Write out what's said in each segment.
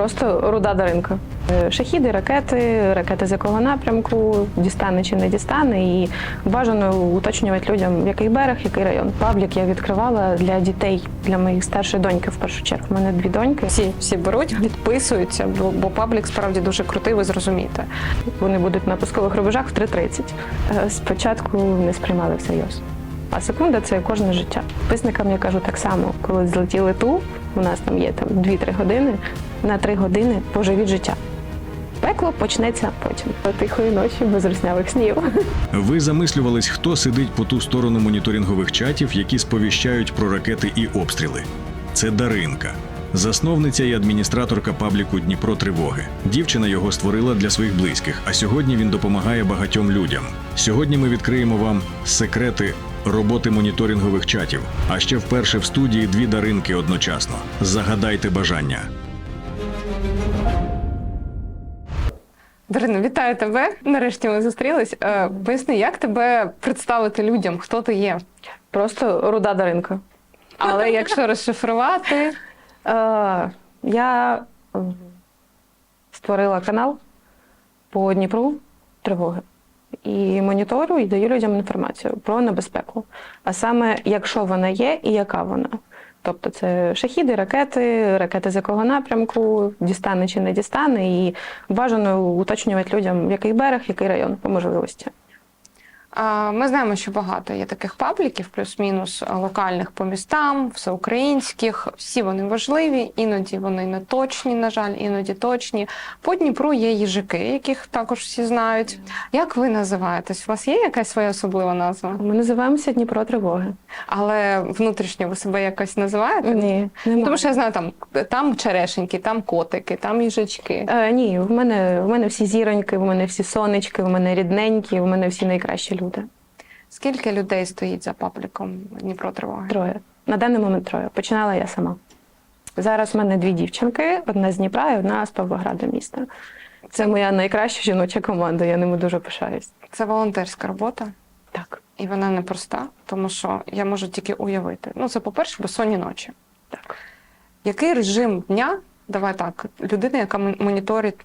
Просто руда Даринка. Е, Шахіди, ракети, ракети з якого напрямку, дістане чи не дістане. І бажано уточнювати людям, який берег, який район. Паблік я відкривала для дітей, для моїх старшої доньки в першу чергу. У мене дві доньки. Всі, всі беруть, підписуються, бо, бо паблік справді дуже крутий, ви зрозумієте. Вони будуть на пускових рубежах в 3.30. Е, Спочатку не сприймали всерйоз. А секунда це кожне життя. Підписникам я кажу так само, коли злетіли ту, у нас там є там 2-3 години, на 3 години поживіть життя. Пекло почнеться потім. Тихої ночі без руснявих снів. Ви замислювались, хто сидить по ту сторону моніторингових чатів, які сповіщають про ракети і обстріли. Це Даринка, засновниця і адміністраторка пабліку Дніпро Тривоги. Дівчина його створила для своїх близьких, а сьогодні він допомагає багатьом людям. Сьогодні ми відкриємо вам секрети роботи моніторингових чатів. А ще вперше в студії дві Даринки одночасно. Загадайте бажання. Дарина, вітаю тебе. Нарешті ми зустрілись. Е, Поясни, як тебе представити людям, хто ти є? Просто руда Даринка. Але якщо розшифрувати, Е, я е, створила канал по Дніпру тривоги і моніторю і даю людям інформацію про небезпеку. А саме, якщо вона є і яка вона. Тобто це шахіди, ракети, ракети з якого напрямку, дістане чи не дістане, і бажано уточнювати людям, який берег, який район по можливості. Ми знаємо, що багато є таких пабліків, плюс-мінус е, локальних по містам, всеукраїнських. Всі вони важливі, іноді вони не точні, на жаль, іноді точні. По Дніпру є їжаки, яких також всі знають. Як ви називаєтесь? У вас є якась своя особлива назва? Ми називаємося Дніпро тривоги. Але внутрішньо ви себе якось називаєте? Ні, немає. Тому що я знаю, там, там черешеньки, там котики, там їжачки. Е, ні, в мене, в мене всі зіроньки, в мене всі сонечки, в мене рідненькі, в мене всі найкращі люди. Скільки людей стоїть за пабліком Дніпро Тривоги? Троє. На даний момент троє. Починала я сама. Зараз в мене дві дівчинки: одна з Дніпра і одна з Павлограда міста. Це моя найкраща жіноча команда, я ними дуже пишаюсь. Це волонтерська робота, Так, і вона непроста, тому що я можу тільки уявити. Ну, це, по-перше, безсонні ночі. так. Який режим дня, давай так, людина, яка моніторить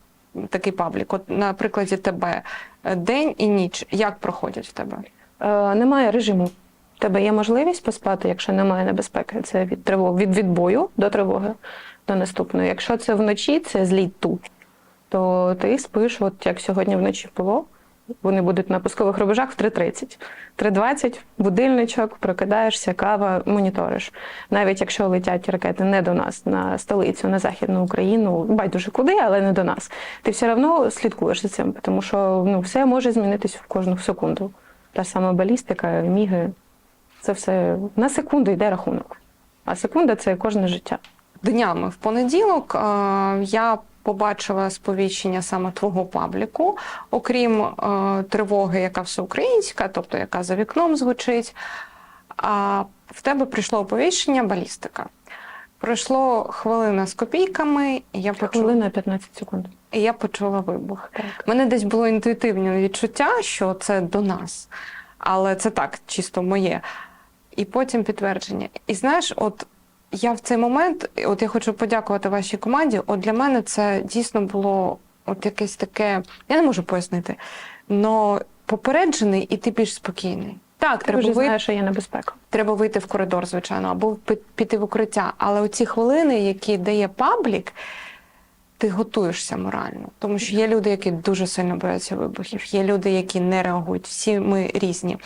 такий паблік, от на прикладі тебе, е, день і ніч, як проходять в тебе? Е, немає режиму. У тебе є можливість поспати, якщо немає небезпеки. Це від тривоги від відбою до тривоги до наступної. Якщо це вночі, це зліт тут, то ти спиш, от як сьогодні вночі було. Вони будуть на пускових рубежах в 3.30. 3.20, будильничок, прокидаєшся, кава, моніториш. Навіть якщо летять ракети не до нас, на столицю, на Західну Україну, байдуже куди, але не до нас. Ти все одно слідкуєш за цим, тому що ну, все може змінитись в кожну секунду. Та сама балістика, міги. Це все на секунду йде рахунок. А секунда це кожне життя. Днями в понеділок е, я побачила сповіщення саме твого пабліку, окрім е, тривоги, яка всеукраїнська, тобто яка за вікном звучить. А в тебе прийшло оповіщення балістика. Пройшло хвилина з копійками, і я почула, Хвилина 15 секунд. і я почула вибух. У мене десь було інтуїтивне відчуття, що це до нас. Але це так, чисто моє. І потім підтвердження. І знаєш, от я в цей момент, от я хочу подякувати вашій команді. От для мене це дійсно було от якесь таке, я не можу пояснити, але попереджений і ти більш спокійний. Так, Ти треба вже вийти, знаєш, що є небезпека. треба вийти в коридор, звичайно, або пі- піти в укриття. Але оці хвилини, які дає паблік, ти готуєшся морально. Тому що є люди, які дуже сильно бояться вибухів, є люди, які не реагують. Всі ми різні.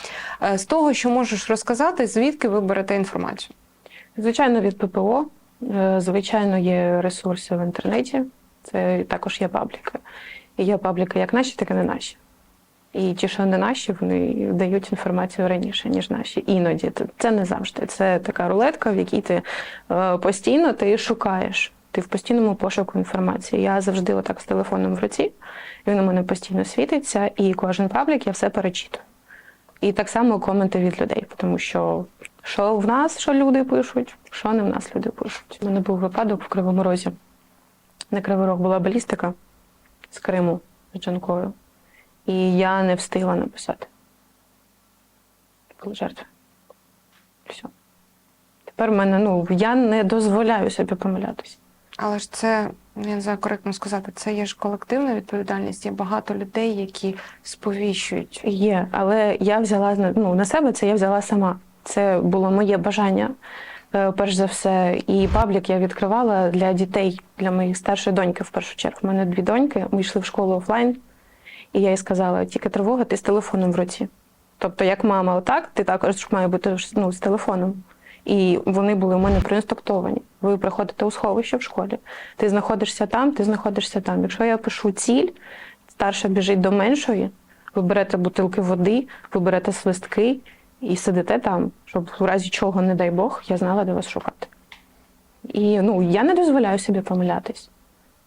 Е, З того, що можеш розказати, звідки ви берете інформацію? Звичайно, від ППО. Е, Звичайно, є ресурси в інтернеті. Це також є пабліки. І є пабліки як наші, так і не наші. І ті, що не наші, вони дають інформацію раніше, ніж наші. Іноді Це- це не завжди. Це така рулетка, в якій ти е, постійно ти шукаєш. Ти в постійному пошуку інформації. Я завжди отак з телефоном в руці, він у мене постійно світиться, і кожен паблік я все перечитую. І так само коменти від людей, тому що що в нас, що люди пишуть, що не в нас люди пишуть. У мене був випадок в Кривому Розі. На Кривий Рог була балістика з Криму з Джанкою. І я не встигла написати. Були жертви. Все. Тепер в мене, ну, я не дозволяю собі помилятися. Але ж це, я не знаю, коректно сказати, це є ж колективна відповідальність. Є багато людей, які сповіщують. Є, але я взяла ну, на себе це я взяла сама. Це було моє бажання, е, перш за все. І паблік я відкривала для дітей, для моїх старшої доньки в першу чергу. У мене дві доньки, ми йшли в школу офлайн, і я їй сказала: тільки тривога, ти з телефоном в руці. Тобто, як мама, отак, ти також має бути ну, з телефоном. І вони були у мене проінструктовані. Ви приходите у сховище в школі. Ти знаходишся там, ти знаходишся там. Якщо я пишу ціль, старша біжить до меншої, ви берете бутилки води, ви берете свистки і сидите там, щоб в разі чого, не дай Бог, я знала, де вас шукати. І ну, я не дозволяю собі помилятись.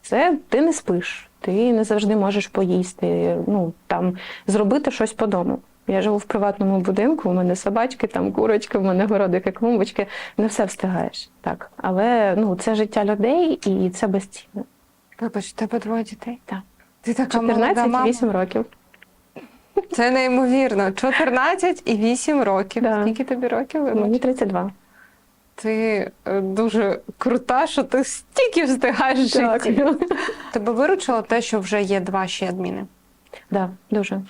Це ти не спиш, ти не завжди можеш поїсти, ну там зробити щось по дому. Я живу в приватному будинку, у мене собачки, там курочки, у мене городики, клумбочки. Не все встигаєш. Так. Але ну, це життя людей і це безцінно. Вибач, в тебе двоє дітей? Так. Ти така молода 14 мама. і 8 років. Це неймовірно. 14 і 8 років. Да. Скільки тобі років? вибач? Мені 32. Ти е, дуже крута, що ти стільки встигаєш в житті. Тебе виручило те, що вже є два ще адміни. Да, дуже.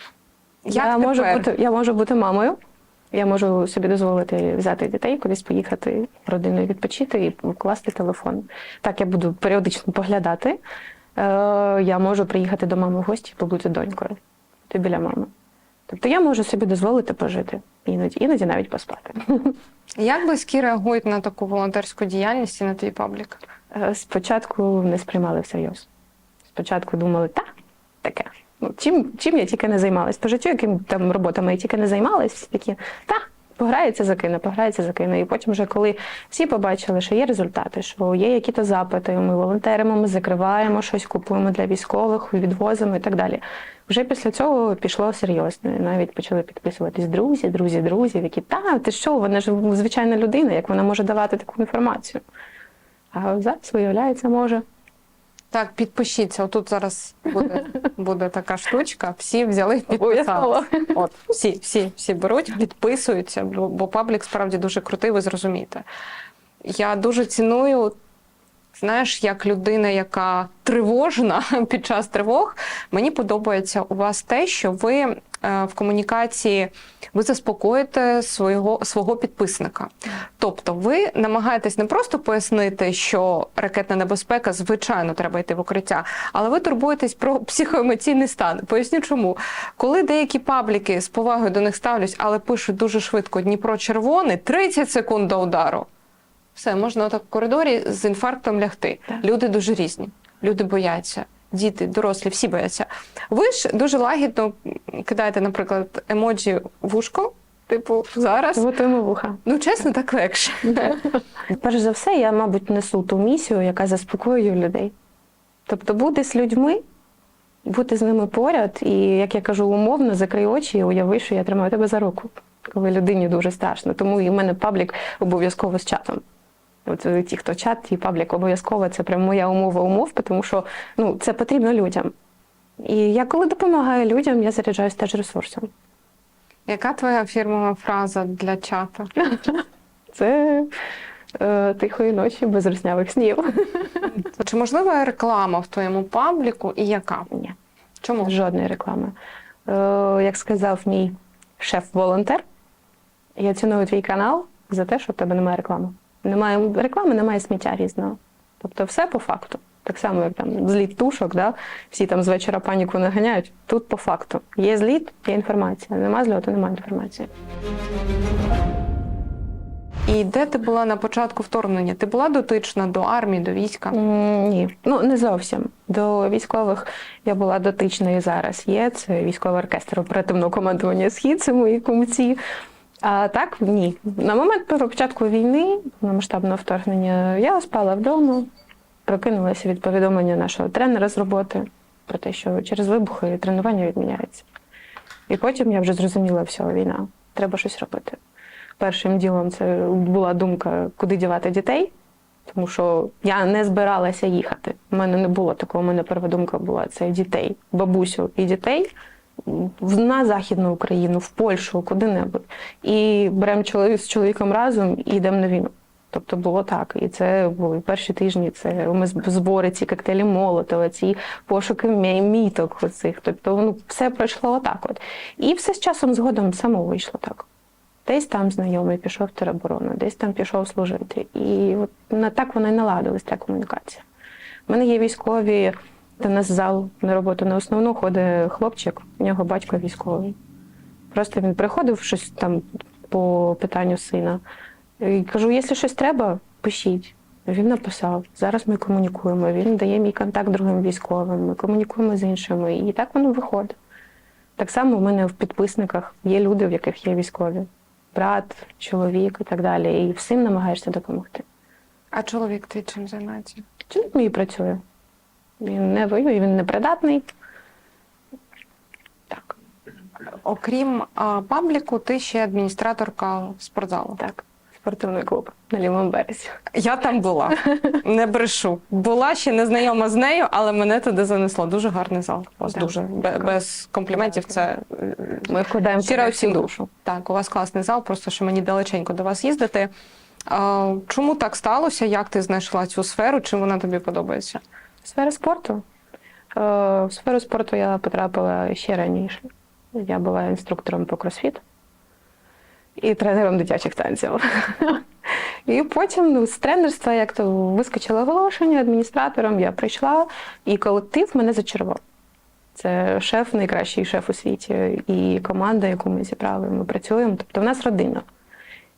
Як я, тепер? можу бути, я можу бути мамою. Я можу собі дозволити взяти дітей, кудись поїхати родиною відпочити і покласти телефон. Так, я буду періодично поглядати. Е, я можу приїхати до мами в гості, побути донькою, ти біля мами. Тобто я можу собі дозволити пожити, іноді, іноді навіть поспати. Як близькі реагують на таку волонтерську діяльність і на твій паблік? Е, Спочатку не сприймали всерйоз. Спочатку думали, та, таке. Ну, чим, чим я тільки не займалась. По життю, яким там роботами я тільки не займалась, всі такі, та, пограється, закине, пограється, закине. І потім, вже коли всі побачили, що є результати, що є якісь запити, ми волонтеримо, ми закриваємо щось, купуємо для військових, відвозимо і так далі. Вже після цього пішло серйозно. Навіть почали підписуватись друзі, друзі, друзів, які та ти що, вона ж звичайна людина, як вона може давати таку інформацію. А зараз, виявляється, може. Так, підпишіться. Отут зараз буде, буде така штучка. Всі взяли підписали. От, всі, всі, всі беруть, підписуються, бо, бо паблік справді дуже крутий, ви зрозумієте. Я дуже ціную, знаєш, як людина, яка тривожна під час тривог, мені подобається у вас те, що ви в комунікації ви заспокоїте свого, свого підписника. Тобто, ви намагаєтесь не просто пояснити, що ракетна небезпека, звичайно, треба йти в укриття, але ви турбуєтесь про психоемоційний стан. Поясню чому. Коли деякі пабліки з повагою до них ставлюсь, але пишуть дуже швидко Дніпро червоний, 30 секунд до удару. Все, можна отак в коридорі з інфарктом лягти. Так. Люди дуже різні, люди бояться. Діти, дорослі, всі бояться. Ви ж дуже лагідно кидаєте, наприклад, емоджі вушко, типу, зараз. Готуємо вуха. Ну, чесно, так легше. Перш за все, я, мабуть, несу ту місію, яка заспокоює людей. Тобто бути з людьми, бути з ними поряд, і, як я кажу, умовно закрий очі і уяви, що я тримаю тебе за руку, коли людині дуже страшно. Тому і в мене паблік обов'язково з чатом. От ті, хто чат, ті паблік обов'язково це прям моя умова умов, тому що ну, це потрібно людям. І я коли допомагаю людям, я заряджаюсь теж ресурсом. Яка твоя фірмова фраза для чату? Це е, тихої ночі без руснявих снів. Чи можлива реклама в твоєму пабліку і яка? Ні. Чому? Жодної реклами. Е, як сказав мій шеф-волонтер, я ціную твій канал за те, що в тебе немає реклами. Немає реклами, немає сміття різного. Тобто все по факту. Так само, як там зліт тушок, да? всі там з вечора паніку наганяють. Тут по факту. Є зліт, є інформація. Нема зльоту, немає інформації. І де ти була на початку вторгнення? Ти була дотична до армії, до війська? Ні, ну не зовсім. До військових я була дотична і зараз є. Це військовий оркестр оперативного командування Схід, це мої кумці. А так ні. На момент початку війни, на масштабного вторгнення, я спала вдома, прокинулася від повідомлення нашого тренера з роботи про те, що через вибухи тренування відміняється. І потім я вже зрозуміла, все, війна, треба щось робити. Першим ділом це була думка, куди дівати дітей, тому що я не збиралася їхати. У мене не було такого. У мене перша думка була це дітей, бабусю і дітей на Західну Україну, в Польщу, куди-небудь. І беремо чоловік з чоловіком разом і йдемо на війну. Тобто було так. І це були перші тижні. Це ми збори, ці коктейлі Молотова, ці пошуки мі- міток оцих. Тобто, ну, все пройшло отак. От. І все з часом згодом само вийшло так. Десь там знайомий пішов в тероборону, десь там пішов служити. І от на так вона і наладилась, та комунікація. У мене є військові, до нас зал на роботу на основну ходить хлопчик, у нього батько військовий. Просто він приходив щось там по питанню сина. І кажу, якщо щось треба, пишіть. Він написав. Зараз ми комунікуємо. Він дає мій контакт другим військовим. Ми комунікуємо з іншими. І так воно виходить. Так само в мене в підписниках є люди, в яких є військові. Брат, чоловік і так далі. І всім намагаєшся допомогти. А чоловік твій чим займається? Чоловік мій працює. Він не воює, він не придатний. Так, Окрім а, пабліку, ти ще адміністраторка спортзалу. так. Спортивний клуб на лівому березі. Я там була, не брешу. Була ще не знайома з нею, але мене туди занесло. Дуже гарний зал. У вас дуже без компліментів. Це е, Ми вкладаємо туди всім душу. Так, у вас класний зал, просто що мені далеченько до вас їздити. Чому так сталося? Як ти знайшла цю сферу? Чим вона тобі подобається? Сфера спорту. Е, В сферу спорту я потрапила ще раніше. Я була інструктором по кросфіт і тренером дитячих танців. І потім ну, з тренерства як то вискочило оголошення адміністратором, я прийшла, і колектив мене зачарував. Це шеф, найкращий шеф у світі, і команда, яку ми зібрали, ми працюємо. Тобто в нас родина.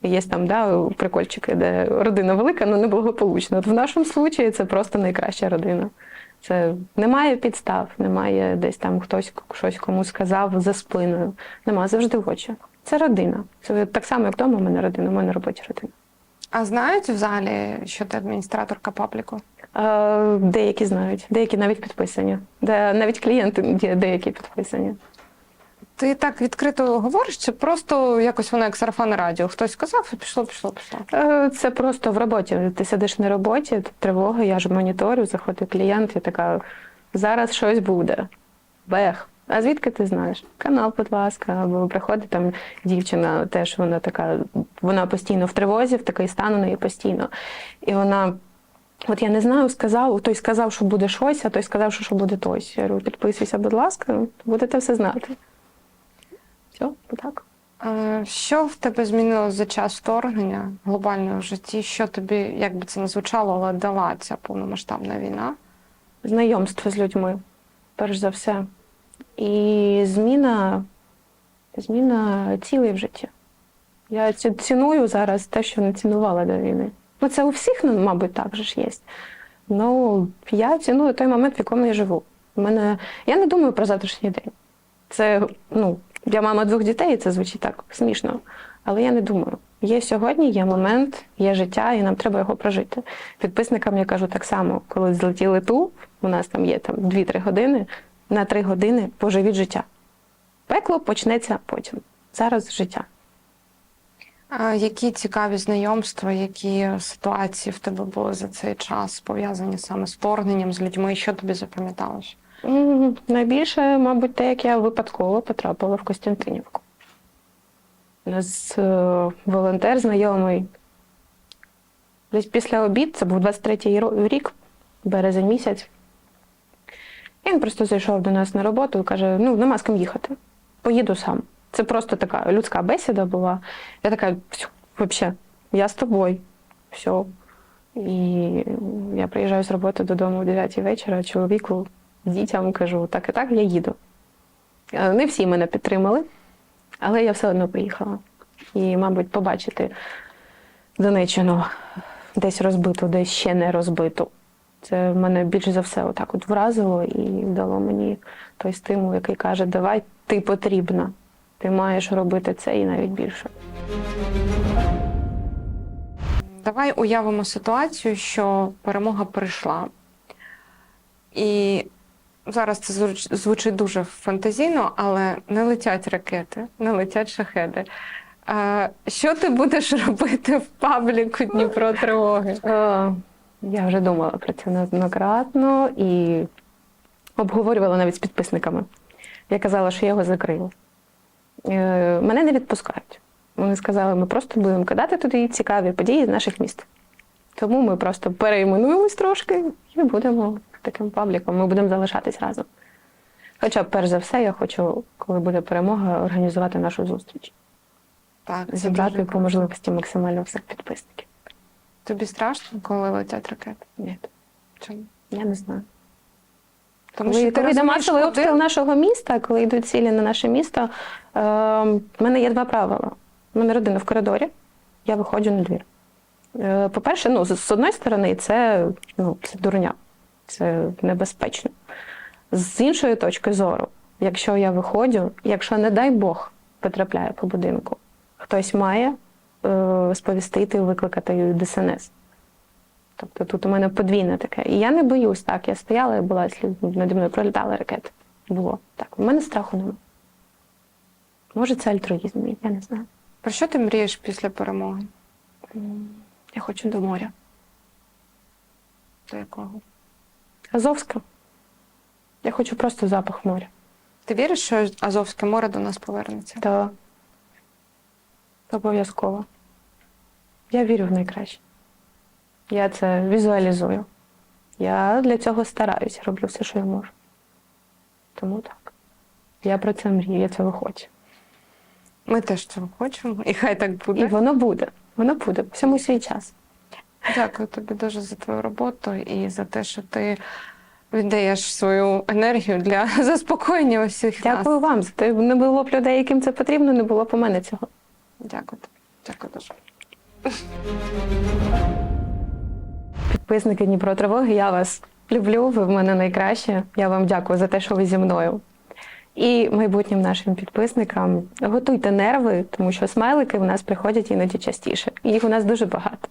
Є там да, прикольчики, де родина велика, але неблагополучна. От в нашому случаї це просто найкраща родина. Це немає підстав, немає десь там хтось щось комусь сказав за спиною. Нема завжди в очі. Це родина. Це так само, як вдома у мене родина, у мене робоча родина. А знають в залі, що ти адміністраторка пабліку? Е, деякі знають, деякі навіть підписані. Де навіть клієнти є деякі підписані. Ти так відкрито говориш, чи просто якось воно як сарафанне радіо? Хтось сказав і пішло, пішло, пішло. Е, Це просто в роботі. Ти сидиш на роботі, тривога, я ж моніторю, заходить клієнт, я така, зараз щось буде. Бех. А звідки ти знаєш? Канал, будь ласка, або приходить там дівчина, теж вона така, вона постійно в тривозі, в такий стан у неї постійно. І вона. От я не знаю, сказав, той сказав, що буде щось, а той сказав, що, що буде тось. Я говорю, підписуйся, будь ласка, будете все знати. Все, отак. Що в тебе змінилось за час вторгнення глобального в житті? Що тобі, як би це не звучало, але дала ця повномасштабна війна? знайомство з людьми, перш за все. І зміна, зміна цілей в житті. Я ціную зараз те, що не цінувала до війни. Ну, це у всіх, ну, мабуть, так же ж є. Ну, я ціную той момент, в якому я живу. У мене... Я не думаю про завтрашній день. Це, ну, я мама двох дітей, і це звучить так смішно. Але я не думаю. Є сьогодні, є момент, є життя, і нам треба його прожити. Підписникам я кажу так само, коли злетіли ту, у нас там є там 2-3 години, на 3 години поживіть життя. Пекло почнеться потім. Зараз життя. А які цікаві знайомства, які ситуації в тебе були за цей час пов'язані саме з вторгненням, з людьми? Що тобі запам'яталось? Найбільше, мабуть, те, як я випадково потрапила в Костянтинівку. У нас е, волонтер знайомий. Десь після обід, це був 23-й рік, березень місяць. Він просто зайшов до нас на роботу і каже: ну, нема з ким їхати. Поїду сам. Це просто така людська бесіда була. Я така, взагалі, я з тобою. Все. І я приїжджаю з роботи додому о 9 вечора, чоловіку, дітям кажу, так і так, я їду. Е, Не всі мене підтримали, але я все одно поїхала. І, мабуть, побачити Донеччину десь розбиту, десь ще не розбиту. Це мене більш за все отак от вразило і дало мені той стимул, який каже: давай, ти потрібна, ти маєш робити це і навіть більше. Давай уявимо ситуацію, що перемога прийшла. І зараз це звуч- звучить дуже фантазійно, але не летять ракети, не летять шахеди. Е, Що ти будеш робити в пабліку Дніпро тривоги? Я вже думала про це неоднократно і обговорювала навіть з підписниками. Я казала, що я його закрию. Е, Мене не відпускають. Вони сказали, ми просто будемо кидати туди цікаві події з наших міст. Тому ми просто перейменуємось трошки і будемо таким пабліком. Ми будемо залишатись разом. Хоча, перш за все, я хочу, коли буде перемога, організувати нашу зустріч, Так, зібрати по можливості максимально всіх підписників. Тобі страшно, коли летять ракети? Ні, Чому? я не знаю. Тому коли що коли йде масовий куди- обстріл нашого міста, коли йдуть цілі на наше місто, е, в мене є два правила. У мене родина в коридорі, я виходжу на двір. Е, по-перше, ну, з, з одної сторони, це, ну, це дурня, це небезпечно. З іншої точки зору, якщо я виходжу, якщо, не дай Бог, потрапляє по будинку, хтось має сповістити, викликати ДСНС. Тобто тут у мене подвійне таке. І я не боюсь, так. Я стояла і була, наді мною пролітали ракети. Було. Так. У мене страху немає. Може, це альтруїзм, я не знаю. Про що ти мрієш після перемоги? Я хочу до моря. До якого? Азовська. Я хочу просто запах моря. Ти віриш, що Азовське море до нас повернеться? Та обов'язково. Я вірю в найкраще. Я це візуалізую. Я для цього стараюся, роблю все, що я можу. Тому так. Я про це мрію, я цього хочу. Ми теж цього хочемо, і хай так буде. І воно буде. Воно буде. Всьому свій час. Дякую тобі дуже за твою роботу і за те, що ти віддаєш свою енергію для заспокоєння усіх Дякую нас. вам. Не було б людей, яким це потрібно, не було б у мене цього. Дякую тобі. Дякую дуже. Підписники Дніпро Тривоги, я вас люблю, ви в мене найкраще. Я вам дякую за те, що ви зі мною. І майбутнім нашим підписникам готуйте нерви, тому що смайлики в нас приходять іноді частіше. Їх у нас дуже багато.